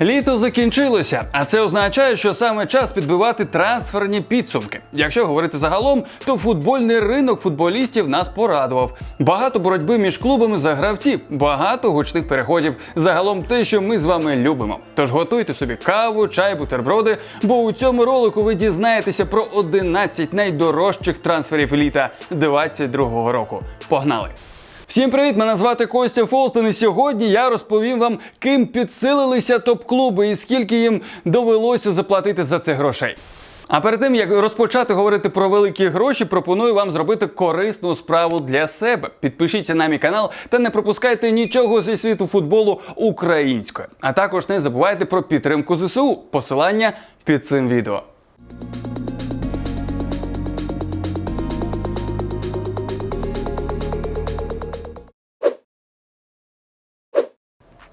Літо закінчилося, а це означає, що саме час підбивати трансферні підсумки. Якщо говорити загалом, то футбольний ринок футболістів нас порадував. Багато боротьби між клубами за гравців, багато гучних переходів. Загалом те, що ми з вами любимо. Тож готуйте собі каву, чай, бутерброди, бо у цьому ролику ви дізнаєтеся про 11 найдорожчих трансферів літа 22-го року. Погнали! Всім привіт! Мене звати Костя Фолстон, і сьогодні я розповім вам, ким підсилилися топ-клуби і скільки їм довелося заплатити за це грошей. А перед тим як розпочати говорити про великі гроші, пропоную вам зробити корисну справу для себе. Підпишіться на мій канал та не пропускайте нічого зі світу футболу українською. А також не забувайте про підтримку ЗСУ. Посилання під цим відео.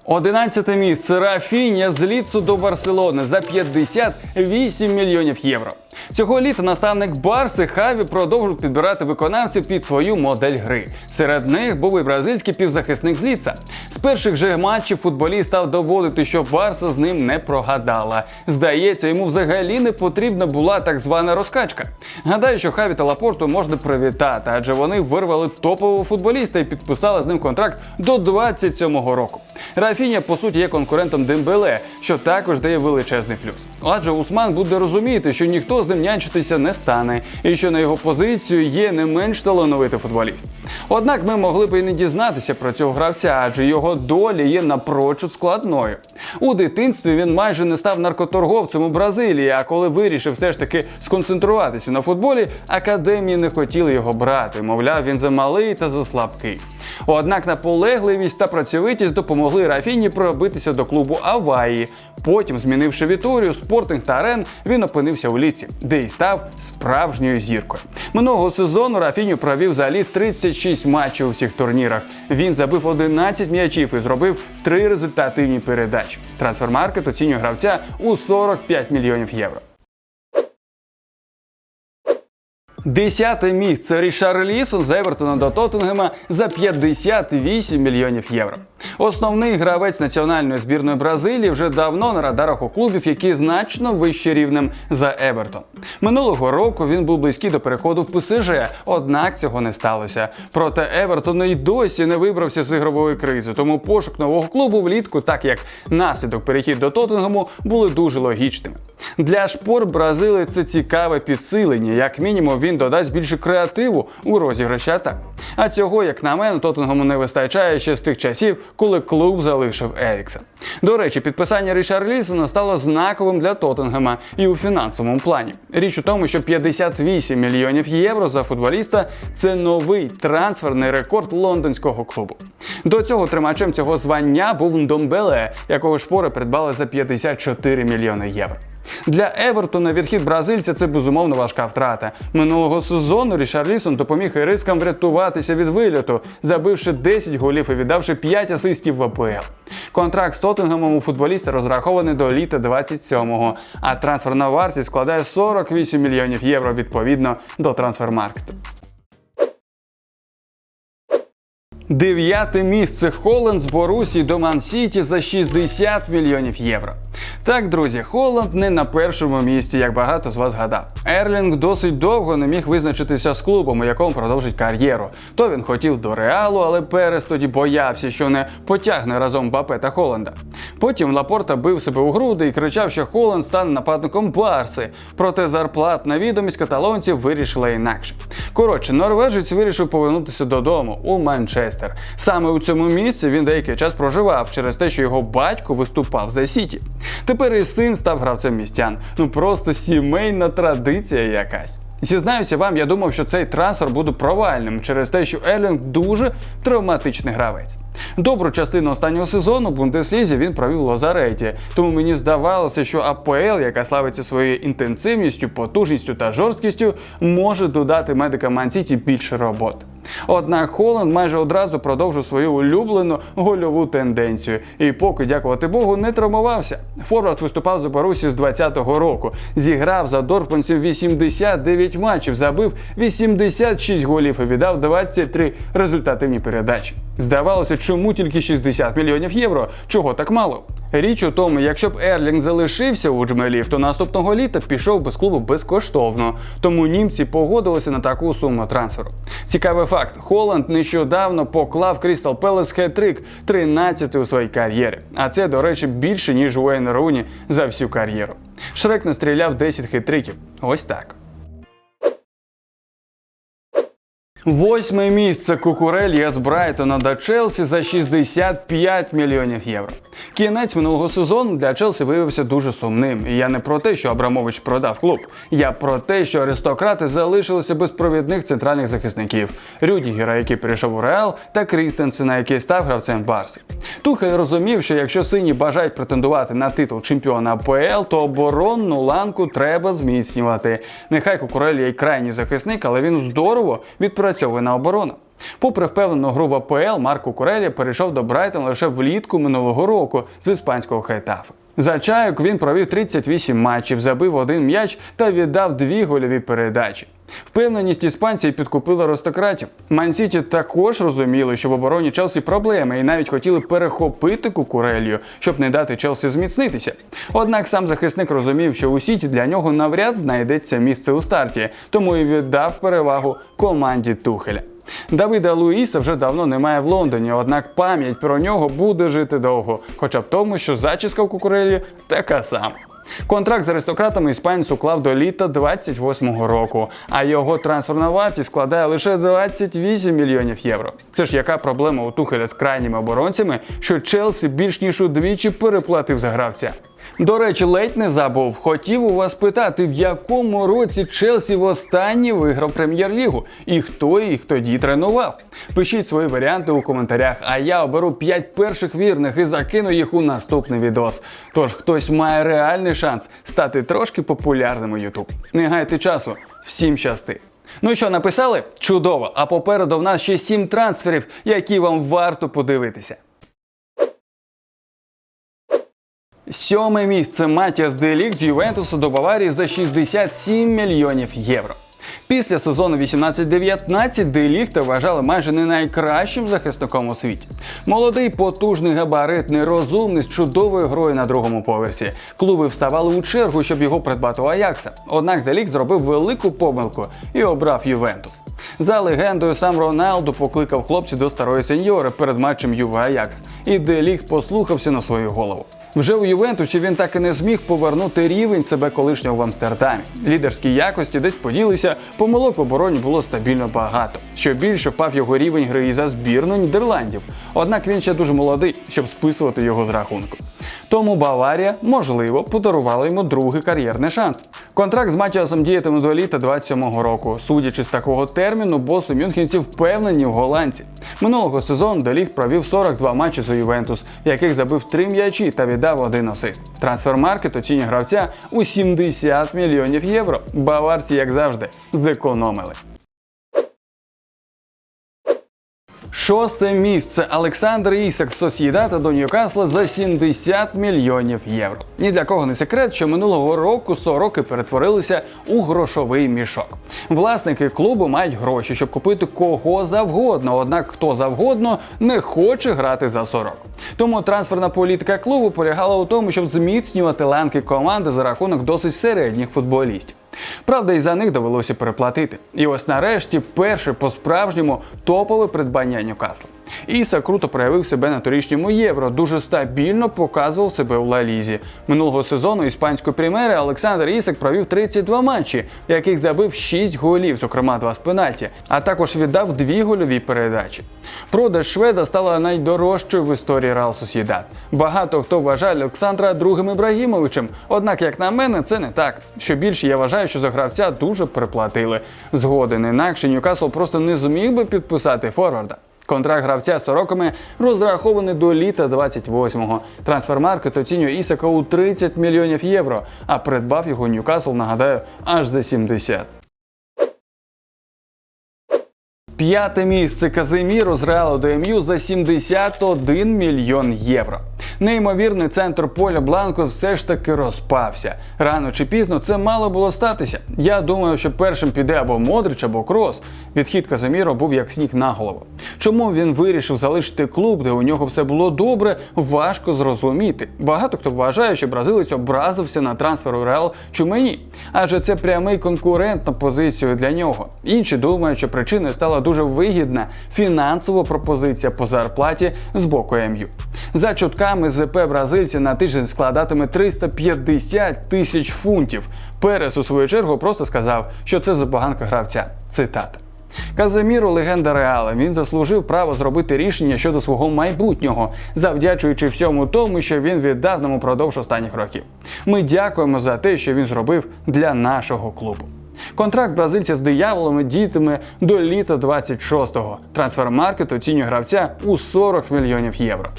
11 місце Рафіня з Ліцу до Барселони за 58 мільйонів євро. Цього літа наставник Барси Хаві продовжив підбирати виконавців під свою модель гри. Серед них був і бразильський півзахисник з Ліца. З перших же матчів футболіст став доводити, що Барса з ним не прогадала. Здається, йому взагалі не потрібна була так звана розкачка. Гадаю, що Хаві та Лапорту можна привітати, адже вони вирвали топового футболіста і підписали з ним контракт до 27-го року. Рафіня, по суті, є конкурентом Дембеле, що також дає величезний плюс. Адже Усман буде розуміти, що ніхто з ним нянчитися не стане, і що на його позицію є не менш талановитий футболіст. Однак ми могли б і не дізнатися про цього гравця, адже його доля є напрочуд складною. У дитинстві він майже не став наркоторговцем у Бразилії, а коли вирішив все ж таки сконцентруватися на футболі, академії не хотіли його брати. Мовляв, він замалий та заслабкий. Однак наполегливість та працьовитість допомогли Рафіні пробитися до клубу Аваї. Потім, змінивши Віторію, спортинг та арен, він опинився у ліці, де й став справжньою зіркою. Минулого сезону Рафіню провів за ліс 36 матчів у всіх турнірах. Він забив 11 м'ячів і зробив три результативні передачі. Трансфермаркет оцінює гравця у 45 мільйонів євро. Десяте місце Рішар Лісон з Евертона до Тоттенгема за 58 мільйонів євро. Основний гравець національної збірної Бразилії вже давно на радарах у клубів, які значно вище рівнем за Евертон. Минулого року він був близький до переходу в ПСЖ, однак цього не сталося. Проте Евертон і досі не вибрався з ігрової кризи, тому пошук нового клубу влітку, так як наслідок перехід до Тоттенгему, були дуже логічними. Для шпор Бразилії це цікаве підсилення, як мінімум він додасть більше креативу у розіграші атак. А цього, як на мене, Тоттенгему не вистачає ще з тих часів, коли клуб залишив Ерікса. До речі, підписання Рішарлісона стало знаковим для Тоттенгема і у фінансовому плані. Річ у тому, що 58 мільйонів євро за футболіста це новий трансферний рекорд лондонського клубу. До цього тримачем цього звання був Ндомбеле, якого шпори придбали за 54 мільйони євро. Для Евертона відхід бразильця це безумовно важка втрата. Минулого сезону Рішарлісон допоміг ірискам врятуватися від вильоту, забивши 10 голів і віддавши 5 асистів в АПЛ. Контракт з Тоттенгемом у футболіста розрахований до літа 27-го, а трансферна вартість складає 48 мільйонів євро відповідно до трансфермаркету. Дев'яте місце Холланд з Борусі до Ман-Сіті за 60 мільйонів євро. Так, друзі, Холланд не на першому місці, як багато з вас гадав. Ерлінг досить довго не міг визначитися з клубом, у якому продовжить кар'єру. То він хотів до Реалу, але Перес тоді боявся, що не потягне разом Бапе та Холланда. Потім Лапорта бив себе у груди і кричав, що Холланд стане нападником Барси. Проте зарплатна відомість каталонців вирішила інакше. Коротше, норвежець вирішив повернутися додому у Манчестер. Саме у цьому місці він деякий час проживав через те, що його батько виступав за Сіті. Тепер і син став гравцем містян. Ну просто сімейна традиція якась. Зізнаюся вам, я думав, що цей трансфер буде провальним через те, що Ерлінг дуже травматичний гравець. Добру частину останнього сезону в Бундеслізі він провів в Лазареті, тому мені здавалося, що АПЛ, яка славиться своєю інтенсивністю, потужністю та жорсткістю, може додати медикам Ман-Сіті більше роботи. Однак Холланд майже одразу продовжив свою улюблену гольову тенденцію. І поки, дякувати Богу, не травмувався. Форвард виступав за Борусі з 20-го року, зіграв за Дорфманців 89 29 матчів, забив 86 голів і віддав 23 результативні передачі. Здавалося, чому тільки 60 мільйонів євро? Чого так мало? Річ у тому, якщо б Ерлінг залишився у Джмелів, то наступного літа пішов би з клубу безкоштовно. Тому німці погодилися на таку суму трансферу. Цікавий факт: Холланд нещодавно поклав Крістал Пелес хет-трик 13 у своїй кар'єрі. А це, до речі, більше ніж Уейн Руні за всю кар'єру. Шрек настріляв 10 хет-триків. Ось так. Восьме місце Кукурелья з Брайтона до Челсі за 65 мільйонів євро. Кінець минулого сезону для Челсі виявився дуже сумним. І я не про те, що Абрамович продав клуб. Я про те, що аристократи залишилися без провідних центральних захисників Рюдігера, який перейшов у Реал, та Крістенсена, який став гравцем Барси. Тухель розумів, що якщо сині бажають претендувати на титул чемпіона АПЛ, то оборонну ланку треба зміцнювати. Нехай Кукурелья й крайній захисник, але він здорово відпрацьовує на оборону. Попри впевнену гру в АПЛ, Марко Курелі перейшов до Брайтон лише влітку минулого року з іспанського Хайтафа. За чайок він провів 38 матчів, забив один м'яч та віддав дві гольові передачі. Впевненість іспанців підкупила аристократів. Мансіті також розуміли, що в обороні Челсі проблеми, і навіть хотіли перехопити кукурелью, щоб не дати Челсі зміцнитися. Однак сам захисник розумів, що у сіті для нього навряд знайдеться місце у старті, тому і віддав перевагу команді Тухеля. Давида Луїса вже давно немає в Лондоні, однак пам'ять про нього буде жити довго, хоча б тому, що зачіска в кукурелі така сама. Контракт з аристократами іспанець уклав до літа 28-го року, а його трансферна вартість складає лише 28 мільйонів євро. Це ж яка проблема у Тухеля з крайніми оборонцями, що Челсі більш ніж удвічі переплатив за гравця. До речі, ледь не забув. Хотів у вас питати, в якому році Челсі востаннє виграв прем'єр-лігу і хто їх тоді тренував. Пишіть свої варіанти у коментарях, а я оберу 5 перших вірних і закину їх у наступний відос. Тож хтось має реальний шанс стати трошки популярним у YouTube. Не гайте часу, всім щасти! Ну що, написали? Чудово! А попереду в нас ще 7 трансферів, які вам варто подивитися. Сьоме місце Матіас Делік з Ювентуса до Баварії за 67 мільйонів євро. Після сезону 18-19 Деліхта вважали майже не найкращим захисником у світі. Молодий, потужний, габаритний, розумний з чудовою грою на другому поверсі. Клуби вставали у чергу, щоб його придбати у Аякса. Однак Делік зробив велику помилку і обрав Ювентус. За легендою, сам Роналду покликав хлопців до старої сеньори перед матчем Юве Аякс, і Деліг послухався на свою голову. Вже у Ювентусі він так і не зміг повернути рівень себе колишнього в Амстердамі. Лідерські якості десь поділися, помилок в обороні було стабільно багато. Що більше впав його рівень гри і за збірну Нідерландів. Однак він ще дуже молодий, щоб списувати його з рахунку. Тому Баварія, можливо, подарувала йому другий кар'єрний шанс. Контракт з Матіасом діятиме до літа 27-го року. Судячи з такого терміну, боси мюнхенців впевнені в голландці. Минулого сезону Деліг провів 42 матчі за Ювентус, в яких забив 3 м'ячі та віддав один асист. Трансфермаркет оцінює гравця у 70 мільйонів євро. Баварці, як завжди, зекономили. Шосте місце Олександр Ісак з Сосєдата до Ньюкасла за 70 мільйонів євро. Ні для кого не секрет, що минулого року сороки перетворилися у грошовий мішок. Власники клубу мають гроші, щоб купити кого завгодно, однак хто завгодно не хоче грати за сорок. Тому трансферна політика клубу полягала у тому, щоб зміцнювати ланки команди за рахунок досить середніх футболістів. Правда, і за них довелося переплатити. І ось нарешті перше по-справжньому топове придбання Ньюкасла. Іса круто проявив себе на торічньому євро, дуже стабільно показував себе у Ла Лізі. Минулого сезону іспанської прем'єри Олександр Ісак провів 32 матчі, в яких забив 6 голів, зокрема 2 з пенальті, а також віддав 2 гольові передачі. Продаж шведа стала найдорожчою в історії Реал Сосєдат. Багато хто вважає Олександра другим Ібрагімовичем, однак, як на мене, це не так. Що більше я вважаю, що за гравця дуже приплатили. Згоден інакше Ньюкасл просто не зміг би підписати форварда. Контракт гравця сороками розрахований до літа 28-го. Трансфермаркет оцінює Ісака у 30 мільйонів євро, а придбав його Ньюкасл, нагадаю, аж за 70. П'яте місце Казиміро з Реалу до МЮ за 71 мільйон євро. Неймовірний центр поля Бланко все ж таки розпався. Рано чи пізно це мало було статися. Я думаю, що першим піде або Модрич, або Крос. Відхід Казиміро був як сніг на голову. Чому він вирішив залишити клуб, де у нього все було добре, важко зрозуміти. Багато хто вважає, що бразилець образився на трансфер у Реал Чумені, адже це прямий конкурент на позицію для нього. Інші думають, що причиною стала дуже вигідна фінансова пропозиція по зарплаті з боку МЮ. За чутками ЗП бразильця на тиждень складатиме 350 тисяч фунтів. Перес у свою чергу просто сказав, що це забаганка гравця. Цитата. Казиміро легенда Реала. Він заслужив право зробити рішення щодо свого майбутнього, завдячуючи всьому тому, що він віддав нам упродовж останніх років. Ми дякуємо за те, що він зробив для нашого клубу. Контракт бразильця з дияволами діятиме до літа 26-го. Трансфермаркет оцінює гравця у 40 мільйонів євро.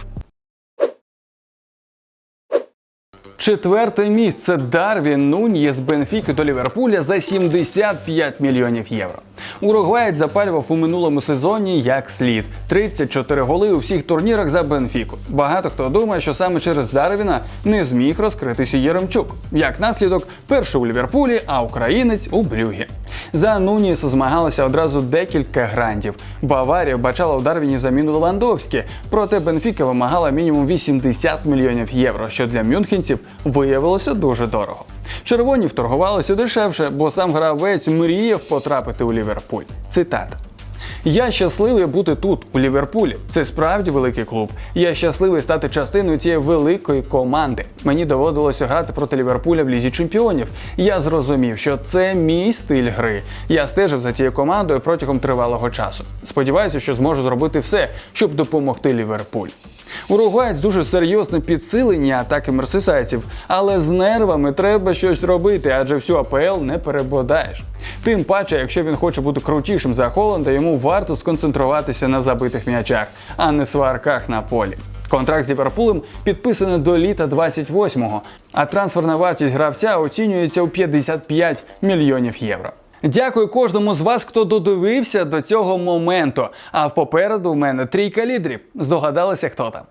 Четверте місце Дарвін Нуньє з Бенфіки до Ліверпуля за 75 мільйонів євро. Уругваєць запалював у минулому сезоні як слід 34 голи у всіх турнірах за Бенфіку. Багато хто думає, що саме через Дарвіна не зміг розкритися Єремчук. Як наслідок, перший у Ліверпулі, а українець у Брюгі. За Нуніса змагалися одразу декілька грантів. Баварія вбачала у Дарвіні заміну Левандовські, проте Бенфіка вимагала мінімум 80 мільйонів євро, що для мюнхенців виявилося дуже дорого. Червоні вторгувалися дешевше, бо сам гравець мріяв потрапити у Ліверпуль. Цитата. Я щасливий бути тут, у Ліверпулі. Це справді великий клуб. Я щасливий стати частиною цієї великої команди. Мені доводилося грати проти Ліверпуля в лізі чемпіонів. Я зрозумів, що це мій стиль гри. Я стежив за цією командою протягом тривалого часу. Сподіваюся, що зможу зробити все, щоб допомогти Ліверпуль. Уругваєць дуже серйозне підсилення атаки мерсисайців, але з нервами треба щось робити, адже всю АПЛ не перебодаєш. Тим паче, якщо він хоче бути крутішим за Холланда, йому варто сконцентруватися на забитих м'ячах, а не сварках на полі. Контракт з Ліверпулем підписаний до літа 28-го, а трансферна вартість гравця оцінюється у 55 мільйонів євро. Дякую кожному з вас, хто додивився до цього моменту. А попереду в мене трійка лідерів. Здогадалися, хто там.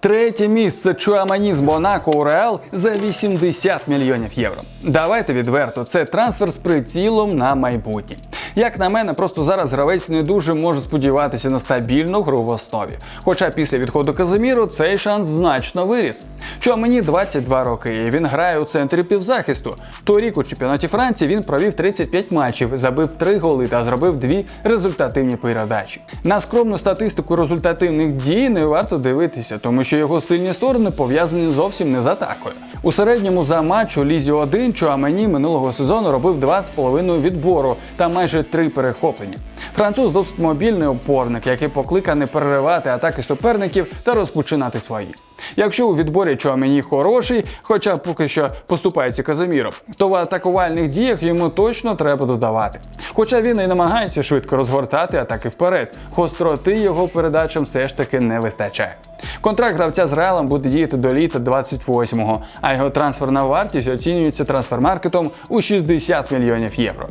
Третє місце Чуамані з Монако у Реал за 80 мільйонів євро. Давайте відверто, це трансфер з прицілом на майбутнє. Як на мене, просто зараз гравець не дуже може сподіватися на стабільну гру в основі. Хоча після відходу Казиміру цей шанс значно виріс. Чуамані 22 роки, і він грає у центрі півзахисту. Торік у чемпіонаті Франції він провів 35 матчів, забив 3 голи та зробив дві результативні передачі. На скромну статистику результативних дій не варто дивитися, тому що його сильні сторони пов'язані зовсім не з атакою. У середньому за матч у Лізі 1 Чуамені минулого сезону робив 2,5 відбору та майже 3 перехоплення. Француз досить мобільний опорник, який покликаний переривати атаки суперників та розпочинати свої. Якщо у відборі Чуамені хороший, хоча поки що поступається Казиміром, то в атакувальних діях йому точно треба додавати. Хоча він і намагається швидко розгортати атаки вперед, гостроти його передачам все ж таки не вистачає. Контракт гравця з Реалом буде діяти до літа 28-го, а його трансферна вартість оцінюється трансфермаркетом у 60 мільйонів євро.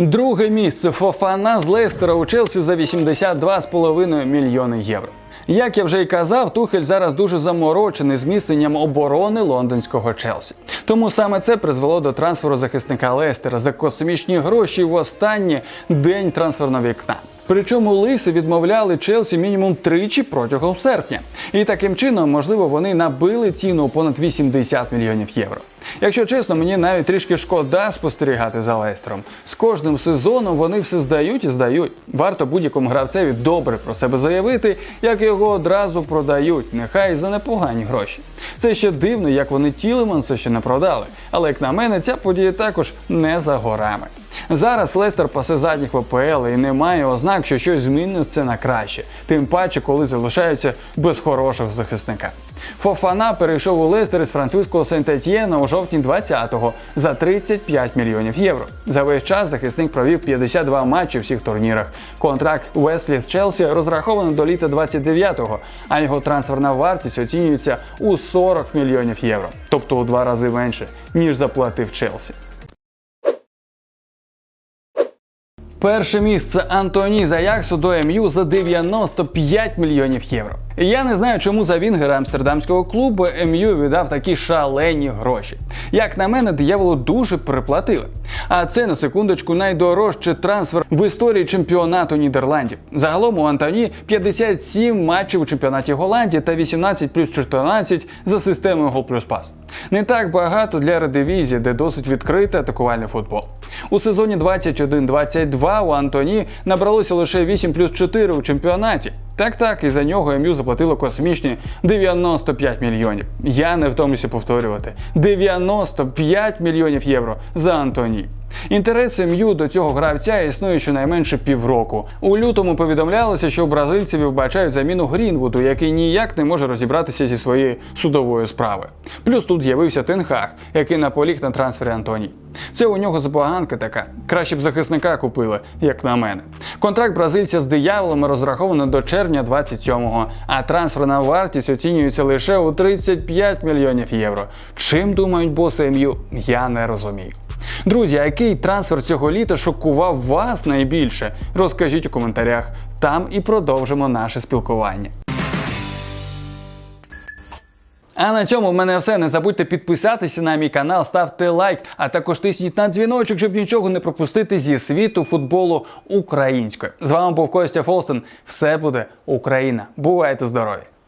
Друге місце Фофана з Лестера у Челсі за 82,5 мільйони євро. Як я вже й казав, Тухель зараз дуже заморочений зміцненням оборони лондонського Челсі. Тому саме це призвело до трансферу захисника Лестера за космічні гроші в останній день трансферного вікна. Причому лиси відмовляли Челсі мінімум тричі протягом серпня. І таким чином, можливо, вони набили ціну понад 80 мільйонів євро. Якщо чесно, мені навіть трішки шкода спостерігати за Лестером. З кожним сезоном вони все здають і здають. Варто будь-якому гравцеві добре про себе заявити, як його одразу продають, нехай за непогані гроші. Це ще дивно, як вони Тілеманса ще не продали. Але як на мене, ця подія також не за горами. Зараз Лестер пасе задніх в АПЛ і немає ознак, що щось зміниться на краще, тим паче, коли залишаються без хорошого захисника. Фофана перейшов у Лестер із французького Сент-Етьєна у жовтні 20-го за 35 мільйонів євро. За весь час захисник провів 52 матчі в всіх турнірах. Контракт Уеслі з Челсі розрахований до літа 29-го, а його трансферна вартість оцінюється у 40 мільйонів євро, тобто у два рази менше, ніж заплатив Челсі. Перше місце Антоні з Аяксу до МЮ за 95 мільйонів євро. Я не знаю, чому за Вінгера амстердамського клубу МЮ віддав такі шалені гроші. Як на мене, дияволу дуже переплатили. А це на секундочку найдорожчий трансфер в історії чемпіонату Нідерландів. Загалом у Антоні 57 матчів у чемпіонаті Голландії та 18 плюс 14 за системою гол плюс пас. Не так багато для редивізії, де досить відкритий атакувальний футбол. У сезоні 21-22 у Антоні набралося лише 8 плюс 4 у чемпіонаті. Так так, і за нього МЮ заплатило космічні 95 мільйонів. Я не втомлюся повторювати: 95 мільйонів євро за Антоні. Інтерес МЮ до цього гравця існує щонайменше півроку. У лютому повідомлялося, що у бразильців вбачають заміну Грінвуду, який ніяк не може розібратися зі своєю судовою справою. Плюс тут з'явився Тенхаг, який наполіг на трансфері Антоні. Це у нього забаганка така. Краще б захисника купили, як на мене. Контракт бразильця з дияволами розраховано до червня 27-го, а трансферна вартість оцінюється лише у 35 мільйонів євро. Чим думають боси МЮ, я не розумію. Друзі, який трансфер цього літа шокував вас найбільше? Розкажіть у коментарях. Там і продовжимо наше спілкування. А на цьому в мене все. Не забудьте підписатися на мій канал, ставте лайк, а також тисніть на дзвіночок, щоб нічого не пропустити зі світу футболу українською. З вами був Костя Фолстен. Все буде Україна. Бувайте здорові!